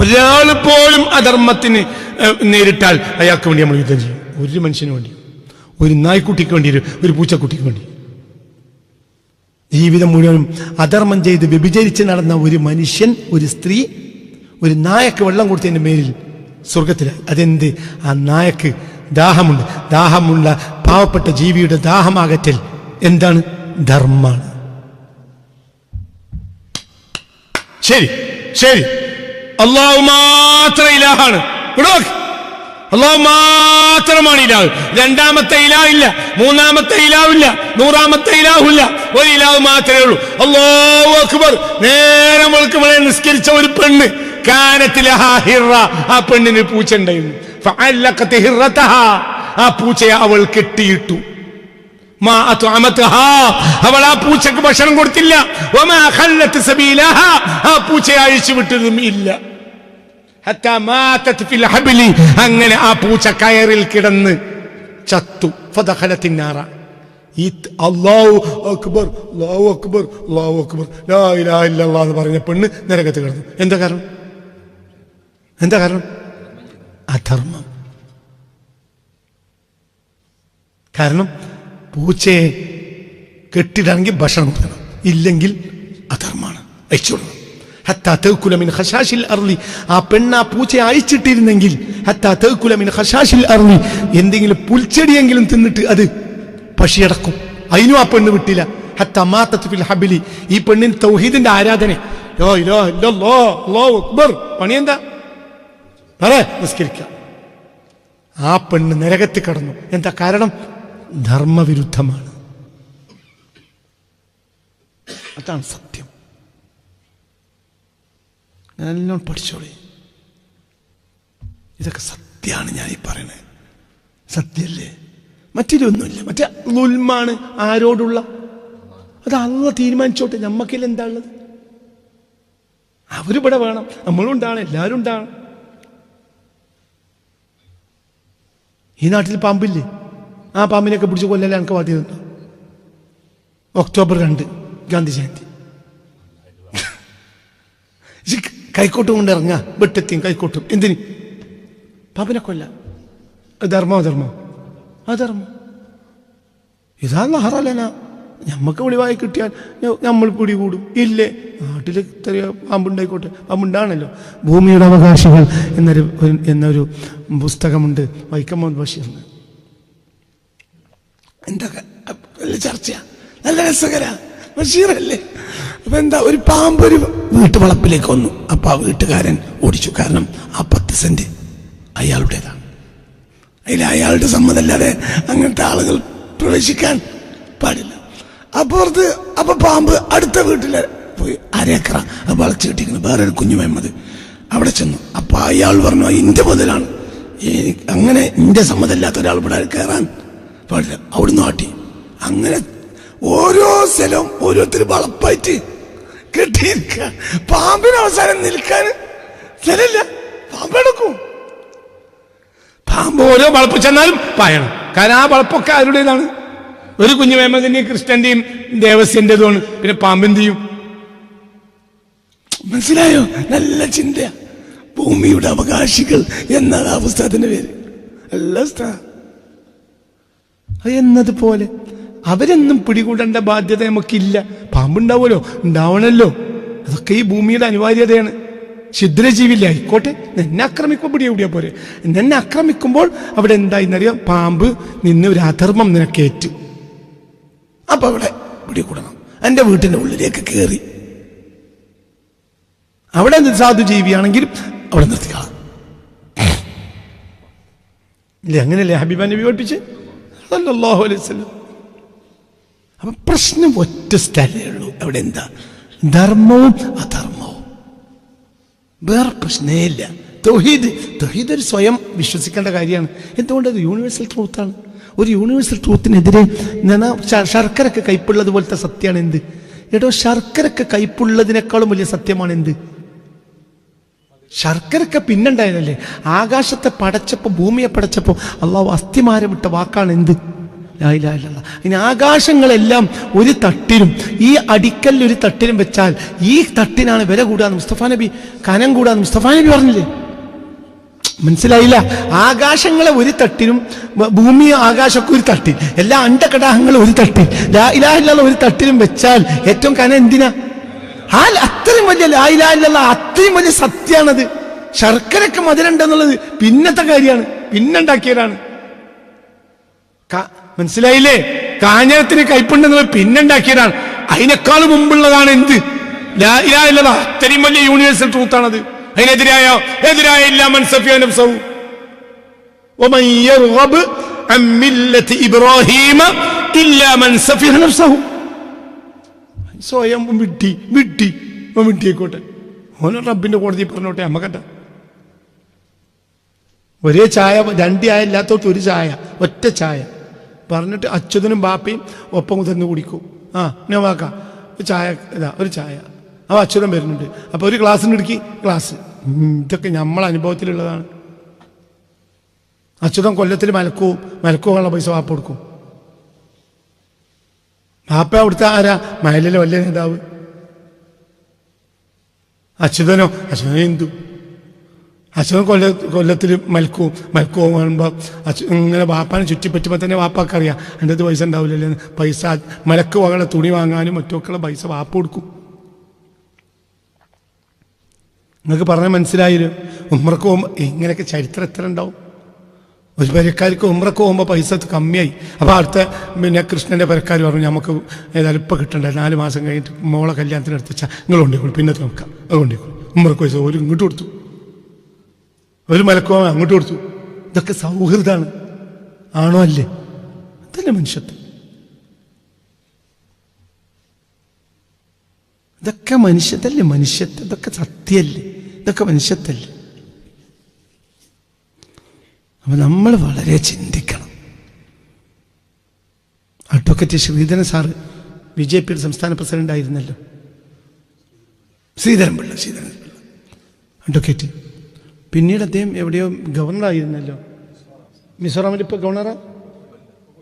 ഒരാൾ പോലും അധർമ്മത്തിന് നേരിട്ടാൽ അയാൾക്ക് വേണ്ടി നമ്മൾ യുദ്ധം ചെയ്യും. ഒരു മനുഷ്യന് വേണ്ടി. ഒരു നായ്ക്കുട്ടിക്ക് വേണ്ടി ഒരു- പൂച്ചക്കുട്ടിക്ക് വേണ്ടി. ജീവിതം മുഴുവനും അധർമ്മം ചെയ്ത് വ്യഭിചരിച്ച് നടന്ന ഒരു മനുഷ്യൻ ഒരു സ്ത്രീ ഒരു നായക്ക് വെള്ളം കൊടുത്തതിന്റെ മേലിൽ സ്വർഗത്തിലായി അതെന്ത്? ആ നായക്ക് ദാഹമുണ്ട്. ദാഹമുള്ള പാവപ്പെട്ട ജീവിയുടെ ദാഹമാകറ്റൽ എന്താണ്? ധർമ്മമാണ്. ശരി ശരി. അള്ളാഹു മാത്രം ഇലാഹാണ്. അള്ളാഹു മാത്രമാണ് ഇലാഹ്. രണ്ടാമത്തെ ഇലാഹില്ല മൂന്നാമത്തെ ഇലാവില്ല നൂറാമത്തെ ഇലാഹില്ല. ഒരു ഇലാവ് മാത്രമേ ഉള്ളൂ. അള്ളാഹു അക്ബർ. നേരെ വെളുക്കുമ്പോഴേ നിസ്കരിച്ച ഒരു പെണ്ണ്. കാനത്തിലെ ആ പെണ്ണിന് പൂച്ച ഉണ്ടായിരുന്നു. ആ പൂച്ചയെ അവൾ കെട്ടിയിട്ടു. അവൾ ആ പൂച്ചക്ക് ഭക്ഷണം കൊടുത്തില്ല. ആ പൂച്ചയെ അഴിച്ചു വിട്ടതും ഇല്ല ഹത്താ മാതത് ഫിൽ ഹബ്ലി. അങ്ങനെ ആ പൂച്ച കയറിൽ കിടന്ന് ചത്തു. ഫതഹലത്തിനാറ എന്ന് പറഞ്ഞ പെണ്ണ് നരകത്ത് കിടന്നു. എന്താ കാരണം? എന്താ കാരണം? അധർമ്മം. കാരണം പൂച്ചയെ കെട്ടിടാണെങ്കിൽ ഭക്ഷണം കൊടുക്കണം. ഇല്ലെങ്കിൽ അധർമ്മമാണ്. അയച്ചു ആ പെണ്ണ് ആ പൂച്ച അർലി എന്തെങ്കിലും പുൽച്ചെടിയെങ്കിലും തിന്നിട്ട് അത് പശിയടക്കും. അതിനും ആ പെണ്ണ് വിട്ടില്ല. ഹത്ത മാത്തത്ത് ഹബിലി. ഈ പെണ്ണിന് തൗഹീദിന്റെ ആരാധന. പണിയെന്താ ആ പെണ്ണ് നരകത്തിൽ കടന്നു. എന്താ കാരണം? ധർമ്മവിരുദ്ധമാണ്. അതാണ് സത്യം. നല്ലോണം പഠിച്ചോളി. ഇതൊക്കെ സത്യമാണ് ഞാൻ ഈ പറയുന്നത് സത്യല്ലേ? മറ്റൊരൊന്നുമില്ല മറ്റേ ലുൽമാണ് ആരോടുള്ള? അത് അള്ള തീരുമാനിച്ചോട്ടെ. നമ്മക്കില്ല എന്താ ഉള്ളത് അവരിവിടെ വേണം. നമ്മളും ഉണ്ടാവണം. എല്ലാവരും ഉണ്ടാവണം. ഈ നാട്ടിൽ പാമ്പില്ലേ? ആ പാമ്പിനെയൊക്കെ പിടിച്ച് കൊല്ലല്ലേ എനിക്ക് ബാധ്യതയുണ്ടോ ഒക്ടോബർ രണ്ട് ഗാന്ധി ജയന്തി. കൈക്കോട്ടും കൊണ്ട് ഇറങ്ങ വെട്ടെത്തിയും കൈക്കോട്ടും എന്തിന് പാപ്പിനെ കൊല്ല ധർമ്മോ ധർമ്മോ അധർമ്മം ഇതാ ഹറലന ഞമ്മക്ക് വിളിവായി കിട്ടിയാൽ നമ്മൾ പിടികൂടും ഇല്ലേ നാട്ടിൽ ഇത്ര പാമ്പുണ്ടായിക്കോട്ടെ പാമ്പുണ്ടാണല്ലോ ഭൂമിയുടെ അവകാശികൾ എന്നൊരു എന്നൊരു പുസ്തകമുണ്ട് വൈക്കം മുഹമ്മദ് ബഷീറിന് എന്താ ക- അപ്പ- നല്ല ചർച്ചയാ നല്ല രസകര ബഷീറല്ലേ എന്താ ഒരു പാമ്പ് ഒരു വീട്ടുവളപ്പിലേക്ക് വന്നു. അപ്പൊ ആ വീട്ടുകാരൻ ഓടിച്ചു. കാരണം ആ പത്ത് സെന്റ് അയാളുടേതാണ്. അതിൽ അയാളുടെ സമ്മതമല്ലാതെ അങ്ങനത്തെ ആളുകൾ പ്രവേശിക്കാൻ പാടില്ല. അപ്പുറത്ത് അപ്പൊ പാമ്പ് അടുത്ത വീട്ടിൽ പോയി അരേക്കറ വളച്ചു കിട്ടിയിരിക്കുന്നു. വേറെ ഒരു കുഞ്ഞു മെമ്മത് അവിടെ ചെന്നു. അപ്പൊ അയാൾ പറഞ്ഞു എന്റെ മുതലാണ്. അങ്ങനെ എന്റെ സമ്മതമില്ലാത്ത ഒരാൾ ഇവിടെ കയറാൻ പാടില്ല. അവിടുന്ന് ആട്ടി. അങ്ങനെ ഓരോ സ്ഥലവും ഓരോരുത്തർ വളപ്പായിട്ട് കെട്ടിയിരിക്കുക പാമ്പിന് അവസാനം നിൽക്കാൻ സ്ഥലമില്ല. പാമ്പെടുക്കും പാമ്പ് ഓരോ വളപ്പ് ചെന്നാലും പായണം. കാരണം ആ വളപ്പൊക്കെ ആരുടേതാണ്? ഒരു കുഞ്ഞു മേമതിന്റെയും ക്രിസ്ത്യന്റെയും ദേവസ്യന്റേതുമാണ്. പിന്നെ പാമ്പിന്റെയും മനസ്സിലായോ? നല്ല ചിന്ത ഭൂമിയുടെ അവകാശികൾ എന്നാണ് ആ പുസ്തകത്തിന്റെ പേര്. എല്ലാ എന്നതുപോലെ. അവരെന്നും പിടികൂടേണ്ട ബാധ്യത നമുക്കില്ല. പാമ്പുണ്ടാവുമല്ലോ? ഉണ്ടാവണല്ലോ. അതൊക്കെ ഈ ഭൂമിയുടെ അനിവാര്യതയാണ്. ഛിദ്രജീവില്ല ആയിക്കോട്ടെ നിന്നെ ആക്രമിക്കുമ്പോൾ പിടി എവിടെയാ പോരെ. നിന്നെ ആക്രമിക്കുമ്പോൾ അവിടെ എന്തായിന്നറിയാം? പാമ്പ് നിന്ന് ഒരു അധർമ്മം നിനക്കേറ്റു. അപ്പൊ അവിടെ പിടികൂടണം. എന്റെ വീട്ടിന്റെ ഉള്ളിലേക്ക് കയറി അവിടെ സാധു ജീവിയാണെങ്കിലും അവിടെ നിർത്തിക്കളാം. ഇല്ലേ? അങ്ങനെയല്ലേ ഹബീബാനെ നബി അല്ലാഹു അലൈഹി വസല്ലം. അപ്പൊ പ്രശ്നം ഒറ്റ സ്ഥലമേ ഉള്ളൂ. അവിടെ എന്താ? ധർമ്മവും അധർമ്മവും. വേറെ പ്രശ്നേ ഇല്ല. തൗഹീദ് തൗഹീദ് ഒരു സ്വയം വിശ്വസിക്കേണ്ട കാര്യമാണ്. എന്തുകൊണ്ട് അത് യൂണിവേഴ്സൽ ട്രൂത്താണ് ഒരു യൂണിവേഴ്സൽ ട്രൂത്തിനെതിരെ ശർക്കരക്ക് കയ്പുള്ളത് പോലത്തെ സത്യമാണ് എന്ത്? എടോ ശർക്കരക്ക് കയ്പുള്ളതിനേക്കാളും വലിയ സത്യമാണ് എന്ത്? ശർക്കരൊക്കെ പിന്നുണ്ടായതല്ലേ? ആകാശത്തെ പടച്ചപ്പോ ഭൂമിയെ പടച്ചപ്പോ അള്ളാഹു അസ്ഥിമാരമിട്ട വാക്കാണ് എന്ത്? ഇനി ആകാശങ്ങളെല്ലാം ഒരു തട്ടിലും ഈ അടിക്കലിൽ ഒരു തട്ടിലും വെച്ചാൽ ഈ തട്ടിനാണ് വില കൂടാന്ന് മുസ്തഫ നബി കനം കൂടാന്ന് മുസ്തഫ നബി പറഞ്ഞില്ലേ? മനസ്സിലായില്ല? ആകാശങ്ങളെ ഒരു തട്ടിലും ഭൂമി ആകാശമൊക്കെ ഒരു തട്ടിൽ. എല്ലാ അണ്ടകടാഹങ്ങളും ഒരു തട്ടിൽ. ലാ ഇലാഹ ഇല്ലല്ലാഹ് ഒരു തട്ടിലും വെച്ചാൽ ഏറ്റവും കനം എന്തിനാ? ആ അത്രയും വലിയ ലാ ഇലാഹ ഇല്ലല്ലാഹ് അത്രയും വലിയ സത്യമാണത് ശർക്കരക്ക് മധുരണ്ടെന്നുള്ളത് പിന്നത്തെ കാര്യമാണ് പിന്നുണ്ടാക്കിയതാണ്. മനസ്സിലായില്ലേ? കാഞ്ഞത്തിന് കൈപ്പുണ്ടെന്ന് പിന്നുണ്ടാക്കിയതാണ്. അതിനേക്കാൾ മുമ്പുള്ളതാണ് എന്ത്? ഇല്ലതാ അത്രയും വലിയ യൂണിവേഴ്സൽ ട്രൂത്താണത് അതിനെതിരായ എതിരായ എല്ലാ മനസ്സഫിയാനും ഇബ്രാഹിം സ്വയം വിട്ടി വിട്ടി വിട്ടിയേക്കോട്ടെ. ഓന റബ്ബിന്റെ കോടതി പറഞ്ഞോട്ടെ അമ്മക്കട്ട ഒരേ ചായ രണ്ട് ചായ ഇല്ലാത്തോട്ട് ഒരു ചായ ഒറ്റ ചായ. പറഞ്ഞിട്ട് അച്യുതനും ബാപ്പയും ഒപ്പം കുതിർന്ന് കുടിക്കും. ആ ഞാൻ വാക്കാം. ഒരു ചായ ഇതാ ഒരു ചായ. ആ അച്യുതൻ വരുന്നുണ്ട്. അപ്പൊ ഒരു ഗ്ലാസ്സിന് ഇടുക്കി ഗ്ലാസ്. ഇതൊക്കെ നമ്മളെ അനുഭവത്തിലുള്ളതാണ്. അച്യുതൻ കൊല്ലത്തിൽ മലക്കൂ മലക്കൂള്ള പൈസ വാപ്പ കൊടുക്കും. വാപ്പ അവിടുത്തെ ആരാ? മയലിലെ വലിയ നേതാവ്. അച്യുതനോ? അച്യുതനോ ഹിന്ദു അച്യുതൻ കൊല്ല കൊല്ലത്തിൽ മൽക്കൂ മൽക്കൂ കാണുമ്പോൾ അച്ഛൻ ഇങ്ങനെ വാപ്പാനെ ചുറ്റിപ്പറ്റുമ്പോൾ തന്നെ വാപ്പാക്ക് അറിയാം എന്റെ അടുത്ത് പൈസ ഉണ്ടാവില്ലല്ലോ. പൈസ മലക്ക് വകളെ തുണി വാങ്ങാനും മറ്റൊക്കെയുള്ള പൈസ വാപ്പ് കൊടുക്കും. നിങ്ങൾക്ക് പറഞ്ഞാൽ മനസ്സിലായില്ലോ? ഉമ്രക്ക് പോകുമ്പോൾ ഇങ്ങനെയൊക്കെ ചരിത്രം എത്ര ഉണ്ടാവും? ഒരു പരക്കാർക്ക് ഉമ്രക്ക് പോകുമ്പോൾ പൈസ കമ്മിയായി. അപ്പോൾ അടുത്ത പിന്നെ കൃഷ്ണന്റെ പരക്കാർ പറഞ്ഞു നമുക്ക് ഏതായാലും ഇപ്പം കിട്ടണ്ടേ? നാല് മാസം കഴിഞ്ഞിട്ട് മോളെ കല്യാണത്തിന് എടുത്ത് വെച്ചാൽ നിങ്ങൾ കൊണ്ടുപോയി പിന്നെ നോക്കാം. അത് കൊണ്ടുപോയി ഉമ്രക്ക് പൈസ ഒരു ഇങ്ങോട്ട് കൊടുത്തു. ഒരു മലക്കോ അങ്ങോട്ട് കൊടുത്തു. ഇതൊക്കെ സൗഹൃദമാണ് ആണോ അല്ലേ? അതല്ലേ മനുഷ്യത്വം? ഇതൊക്കെ മനുഷ്യത്തല്ലേ മനുഷ്യത്വം? ഇതൊക്കെ സത്യമല്ലേ? ഇതൊക്കെ മനുഷ്യത്തല്ലേ അപ്പൊ നമ്മൾ വളരെ ചിന്തിക്കണം. Advocate Sreedharan sir B J പിയുടെ സംസ്ഥാന പ്രസിഡന്റ് ആയിരുന്നല്ലോ ശ്രീധരൻ പിള്ള ശ്രീധരൻ പിള്ള അഡ്വക്കേറ്റ് പിന്നീട് അദ്ദേഹം എവിടെയോ ഗവർണറായിരുന്നല്ലോ മിസോറാമിൽ ഇപ്പോൾ ഗവർണറാ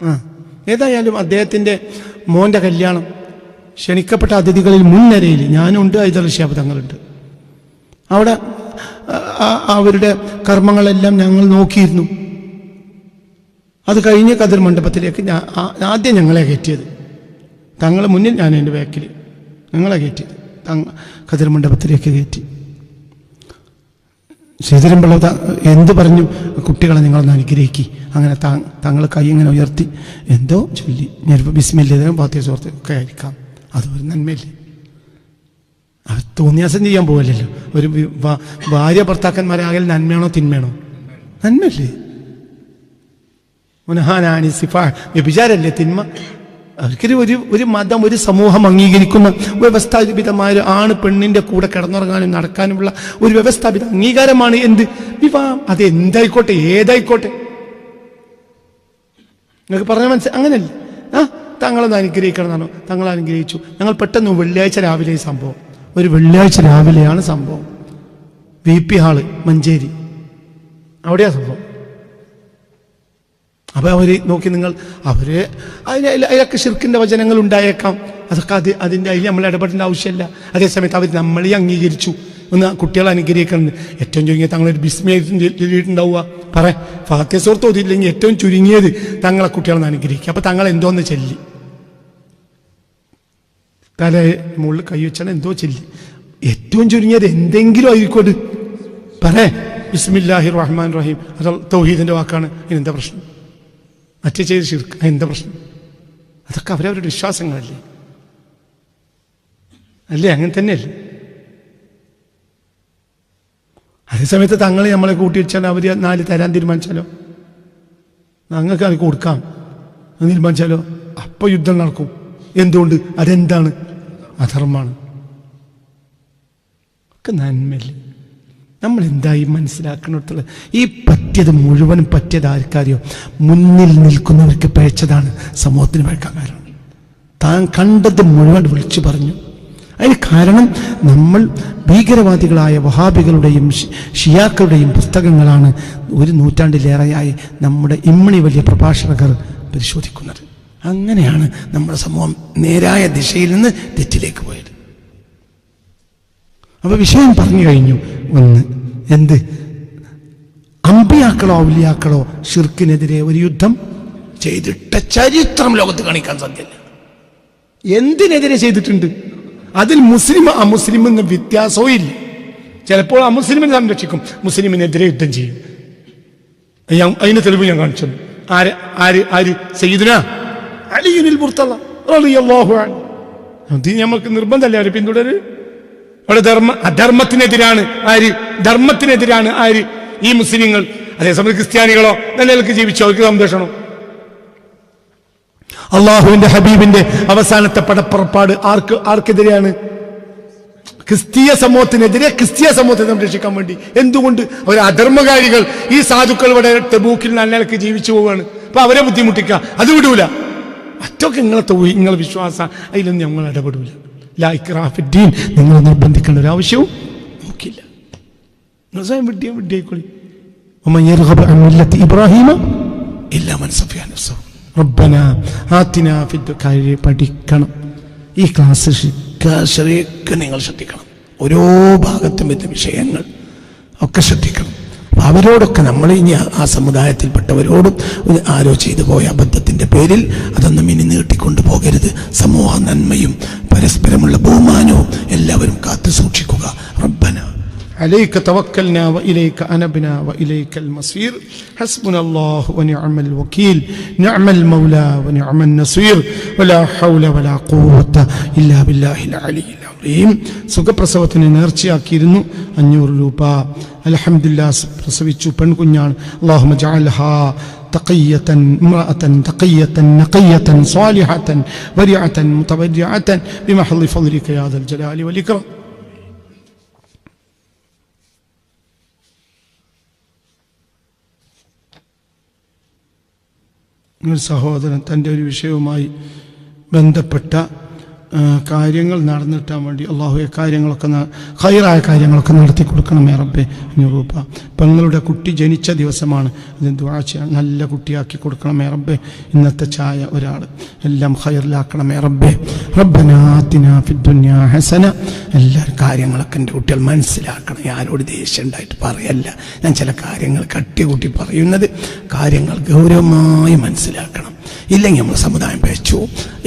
ആ? ഏതായാലും അദ്ദേഹത്തിന്റെ മോന്റെ കല്യാണം ക്ഷണിക്കപ്പെട്ട അതിഥികളിൽ മുൻനിരയിൽ ഞാനുണ്ട് ഐതൽ ഷിയാബ് തങ്ങളുണ്ട് അവിടെ അവരുടെ കർമ്മങ്ങളെല്ലാം ഞങ്ങൾ നോക്കിയിരുന്നു. അത് കഴിഞ്ഞ കതിർ മണ്ഡപത്തിലേക്ക് ഞാൻ ആദ്യം ഞങ്ങളെ കയറ്റിയത്. തങ്ങളെ മുന്നിൽ ഞാൻ എന്റെ ബാക്കിൽ ഞങ്ങളെ കയറ്റിയത്. തങ്ങ കതിർ മണ്ഡപത്തിലേക്ക് കയറ്റി. ശ്രീധരൻപിള്ള എന്ത് പറഞ്ഞു? കുട്ടികളെ നിങ്ങളൊന്ന് അനുഗ്രഹിക്കി. അങ്ങനെ തങ്ങൾ കൈ ഇങ്ങനെ ഉയർത്തി. എന്തോ ചൊല്ലി. ഞാനിപ്പോൾ ബിസ്മില്ലേതും പാത്തിയ സുഹൃത്ത് ഒക്കെ ആയിരിക്കാം. അതൊരു നന്മയില്ലേ? അത് തോന്നിയാസം ചെയ്യാൻ പോകല്ലോ ഒരു ഭാര്യ ഭർത്താക്കന്മാരാകൽ നന്മയാണോ തിന്മയാണോ? നന്മയല്ലേ? മുനഹാനാനി സിഫാ. വ്യഭിചാരല്ലേ തിന്മ? അവർക്കൊരു ഒരു ഒരു മതം ഒരു സമൂഹം അംഗീകരിക്കുന്ന വ്യവസ്ഥാപിതമായ ഒരു ആണ് പെണ്ണിന്റെ കൂടെ കിടന്നുറങ്ങാനും നടക്കാനുമുള്ള ഒരു വ്യവസ്ഥാപിത അംഗീകാരമാണ് എന്ത്? വിവാഹം. അത് എന്തായിക്കോട്ടെ ഏതായിക്കോട്ടെ? നിങ്ങൾക്ക് പറഞ്ഞ മനസ്സിൽ അങ്ങനെയല്ല. ആ തങ്ങളൊന്ന് അനുഗ്രഹിക്കണം തങ്ങൾ അനുഗ്രഹിച്ചു. ഞങ്ങൾ പെട്ടെന്ന് വെള്ളിയാഴ്ച രാവിലെ സംഭവം. ഒരു വെള്ളിയാഴ്ച രാവിലെയാണ് സംഭവം. V P hall Manjeri. അവിടെയാണ് സംഭവം. അപ്പൊ അവർ നോക്കി നിങ്ങൾ അവർ അതിന് അതിലൊക്കെ ശിർക്കിന്റെ വചനങ്ങൾ ഉണ്ടായേക്കാം. അതൊക്കെ അത് അതിന്റെ അതിൽ നമ്മൾ ഇടപെടേണ്ട ആവശ്യമില്ല. അതേസമയത്ത് അവർ നമ്മളെ അംഗീകരിച്ചു. ഒന്ന് കുട്ടികളെ അനുഗ്രഹിക്കുന്നത് ഏറ്റവും ചുരുങ്ങിയ തങ്ങളൊരു ബിസ്മയായിട്ടും ചൊല്ലിയിട്ടുണ്ടാവുക പറ സുഹൃത്ത് ഓതിയില്ലെങ്കിൽ ഏറ്റവും ചുരുങ്ങിയത് തങ്ങളെ കുട്ടികളെ അനുഗ്രഹിക്കുക. അപ്പോൾ തങ്ങൾ എന്തോന്ന് ചെല്ലി? തല മുകളിൽ കൈ വെച്ചാൽ എന്തോ ചെല്ലി. ഏറ്റവും ചുരുങ്ങിയത് എന്തെങ്കിലും ആയിക്കോട്ട് പറ ബിസ്മില്ലാഹി റഹ്മാൻ റഹീം. അത് തൗഹീദിന്റെ വാക്കാണ്. ഇനി എന്താ പ്രശ്നം? മറ്റേ ചെയ്ത് ശിർക്ക് എന്താ പ്രശ്നം? അതൊക്കെ അവരവരുടെ വിശ്വാസങ്ങളല്ലേ? അല്ലേ? അങ്ങനെ തന്നെയല്ലേ? അതേസമയത്ത് തങ്ങൾ നമ്മളെ കൂട്ടി വെച്ചാൽ അവർ നാല് തരാൻ തീരുമാനിച്ചാലോ? ഞങ്ങൾക്ക് അത് കൊടുക്കാം. എന്ന് തീരുമാനിച്ചാലോ? അപ്പോൾ യുദ്ധം നടക്കും. എന്തുകൊണ്ട്? അതെന്താണ്? അധർമ്മമാണ്. ഒക്കെ നന്മല്ലേ നമ്മൾ എന്തായി മനസ്സിലാക്കണത്തുള്ളത് ഈ പറ്റിയത് മുഴുവൻ പറ്റിയത് ആർക്കറിയോ? മുന്നിൽ നിൽക്കുന്നവർക്ക് പഴച്ചതാണ് സമൂഹത്തിന് പഴക്കാൻ കാരണം. താൻ കണ്ടത് മുഴുവൻ വിളിച്ചു പറഞ്ഞു. അതിന് കാരണം നമ്മൾ ഭീകരവാദികളായ വഹാബികളുടെയും ഷിയാക്കളുടെയും പുസ്തകങ്ങളാണ് ഒരു നൂറ്റാണ്ടിലേറെയായി നമ്മുടെ ഇമ്മണി വലിയ പ്രഭാഷകർ പരിശോധിക്കുന്നത്. അങ്ങനെയാണ് നമ്മുടെ സമൂഹം നേരായ ദിശയിൽ നിന്ന് തെറ്റിലേക്ക് പോയത്. അപ്പൊ വിഷയം പറഞ്ഞു കഴിഞ്ഞു. ഒന്ന് എന്ത്? അമ്പിയാക്കളോ ഔലിയാക്കളോ ഷിർക്കിനെതിരെ ഒരു യുദ്ധം ചെയ്തിട്ട ചരിത്രം ലോകത്ത് കാണിക്കാൻ സാധ്യമല്ല എന്തിനെതിരെ ചെയ്തിട്ടുണ്ട്? അതിൽ മുസ്ലിം അമുസ്ലിം എന്ന വ്യത്യാസവും ഇല്ല. ചിലപ്പോൾ അമുസ്ലിമിനെ സംരക്ഷിക്കും. മുസ്ലിമിനെതിരെ യുദ്ധം ചെയ്യും. ഞാൻ അതിന് തെളിവ് ഞാൻ കാണിച്ചു ആര് ആര് ആര്? സയ്യിദുന അലിയുനിൽ മുർത്തല്ല റളിയല്ലാഹു അൻഹു. നമുക്ക് നിർബന്ധമല്ലേ? അവരെ പിന്തുടര്. അവിടെ ധർമ്മ അധർമ്മത്തിനെതിരാണ് ആര്? ധർമ്മത്തിനെതിരാണ് ആര്? ഈ മുസ്ലിങ്ങൾ. അതേസമയം ക്രിസ്ത്യാനികളോ നിലനിൽക്ക് ജീവിച്ചോ അവർക്ക് സന്തോഷമാണോ അള്ളാഹുവിന്റെ ഹബീബിന്റെ അവസാനത്തെ പടപ്പുറപ്പാട് ആർക്ക് ആർക്കെതിരെയാണ്? ക്രിസ്തീയ സമൂഹത്തിനെതിരെ ക്രിസ്തീയ സമൂഹത്തെ സംരക്ഷിക്കാൻ വേണ്ടി. എന്തുകൊണ്ട്? അവർ അധർമ്മകാരികൾ ഈ സാധുക്കൾ ഇവിടെ തെബൂക്കിൽ നല്ല നിലയ്ക്ക് ജീവിച്ചു പോവുകയാണ്. അപ്പൊ അവരെ ബുദ്ധിമുട്ടിക്കുക. അത് വിടൂല. അറ്റൊക്കെ നിങ്ങളെ നിങ്ങളെ വിശ്വാസം അതിലൊന്നും ഞങ്ങൾ ഇടപെടൂല. ലാ നിങ്ങൾ നിർബന്ധിക്കേണ്ട ഒരു ആവശ്യവും നമുക്കില്ല. നിങ്ങൾ സ്വയം വിഡ്ഢിയ വിഡ്ഢിയായിക്കോളി ഇബ്രാഹിമ ഇല്ല മനസ്സഫിയാനസോ ആത്തിന പഠിക്കണം. ഈ ക്ലാസ് ശരിക്ക് നിങ്ങൾ ശ്രദ്ധിക്കണം. ഓരോ ഭാഗത്തും വരുന്ന വിഷയങ്ങൾ ഒക്കെ ശ്രദ്ധിക്കണം. അവരോടൊക്കെ നമ്മൾ ഇനി ആ സമുദായത്തിൽപ്പെട്ടവരോടും ആരോ ചെയ്തു പോയ അബദ്ധത്തിൽ അബദ്ധത്തിന്റെ പേരിൽ അതൊന്നും ഇനി നീട്ടിക്കൊണ്ടു പോകരുത്. സമൂഹ നന്മയും പരസ്പരമുള്ള ബഹുമാനവും എല്ലാവരും കാത്തു സൂക്ഷിക്കുക റബ്ബന. عليك توكلنا وإليك أنبنا وإليك المصير حسبنا الله ونعم الوكيل نعم المولى ونعم النصير ولا حول ولا قوة إلا بالله العلي العظيم സുഖപ്രസവത്തിന് നേർച്ചയാക്കിയിരുന്നു അഞ്ഞൂറ് രൂപ അലഹമില്ല പ്രസവിച്ചു പെൺകുഞ്ഞാണ് അള്ളാഹുമ ജഅൽഹാ تقية امرأة تقية نقية صالحة ورعة متبرعة بمحض فضلك يا ذا الجلال والإكرام ഒരു സഹോദരൻ തന്റെ ഒരു വിഷയവുമായി ബന്ധപ്പെട്ട കാര്യങ്ങൾ നടന്നിട്ടാൻ വേണ്ടി അള്ളാഹുയെ കാര്യങ്ങളൊക്കെ ഹൈറായ കാര്യങ്ങളൊക്കെ നടത്തി കൊടുക്കണമേ റബ്ബെ. അഞ്ഞൂറ് രൂപ പെങ്ങളുടെ കുട്ടി ജനിച്ച ദിവസമാണ്. ദുആ ചെയ്യാൻ നല്ല കുട്ടിയാക്കി കൊടുക്കണമേ റബ്ബെ. ഇന്നത്തെ ചായ ഒരാൾ. എല്ലാം ഹൈറിലാക്കണമേ റബ്ബെ. റബ്ബനാത്തിന ഫിദ്ദുന്യ ഹസന. എല്ലാ കാര്യങ്ങളൊക്കെ എന്റെ കുട്ടികൾ മനസ്സിലാക്കണം. ആരോട് ദേഷ്യം ഉണ്ടായിട്ട് പറയല്ല. ഞാൻ ചില കാര്യങ്ങൾ കട്ടികൂട്ടി പറയുന്നത് കാര്യങ്ങൾ ഗൗരവമായി മനസ്സിലാക്കണം. ഇല്ലെങ്കിൽ നമ്മൾ സമുദായം പേച്ചു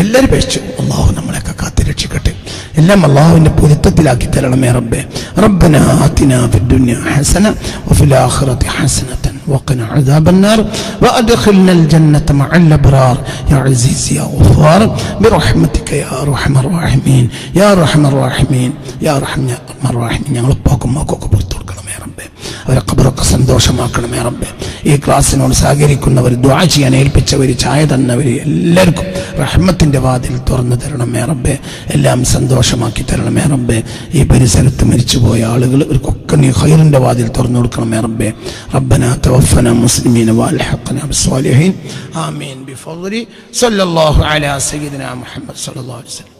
എല്ലാവരും പേച്ചു അള്ളാഹു നമ്മളെയൊക്കെ കാത്തു രക്ഷിക്കട്ടെ എല്ലാം അള്ളാഹുവിന്റെ പൊരുത്തത്തിലാക്കി തരണമേ റബ്ബെ റബ്ബന ആതിന ഫിദ്ദുന്യ ഹസന വഫിൽ ആഖിറതി ഹസനതൻ وقنا عذاب النار وأدخلنا الجنة مع الأبرار يا عزيز يا غفار برحمتك يا أرحم الراحمين يا أرحم الراحمين يا أرحم الراحمين ഞങ്ങൾ ഉപ്പാക്കും മാക്കൊക്കെ പുറത്തു കൊടുക്കണമേ റബ്ബെ അവരെ ഖബറൊക്കെ സന്തോഷമാക്കണമേ റബ്ബെ ഈ ക്ലാസ്സിനോട് സഹകരിക്കുന്നവർ ദ്വാ ചെയ്യാൻ ഏൽപ്പിച്ചവർ ചായ തന്നവർ എല്ലാവർക്കും റഹ്മത്തിന്റെ വാതിൽ തുറന്നു തരണമേ റബ്ബെ എല്ലാം സന്തോഷമാക്കി തരണമേ റബ്ബെ ഈ പരിസരത്ത് മരിച്ചുപോയ ആളുകൾ ഇവർക്കൊക്കെ നീ ഹൈറിന്റെ വാതിൽ തുറന്നു കൊടുക്കണമേ റബ്ബെ റബ്ബന توفنا مسلمين والحقنا بالصالحين آمين بفضل صلى الله على سيدنا محمد صلى الله عليه وسلم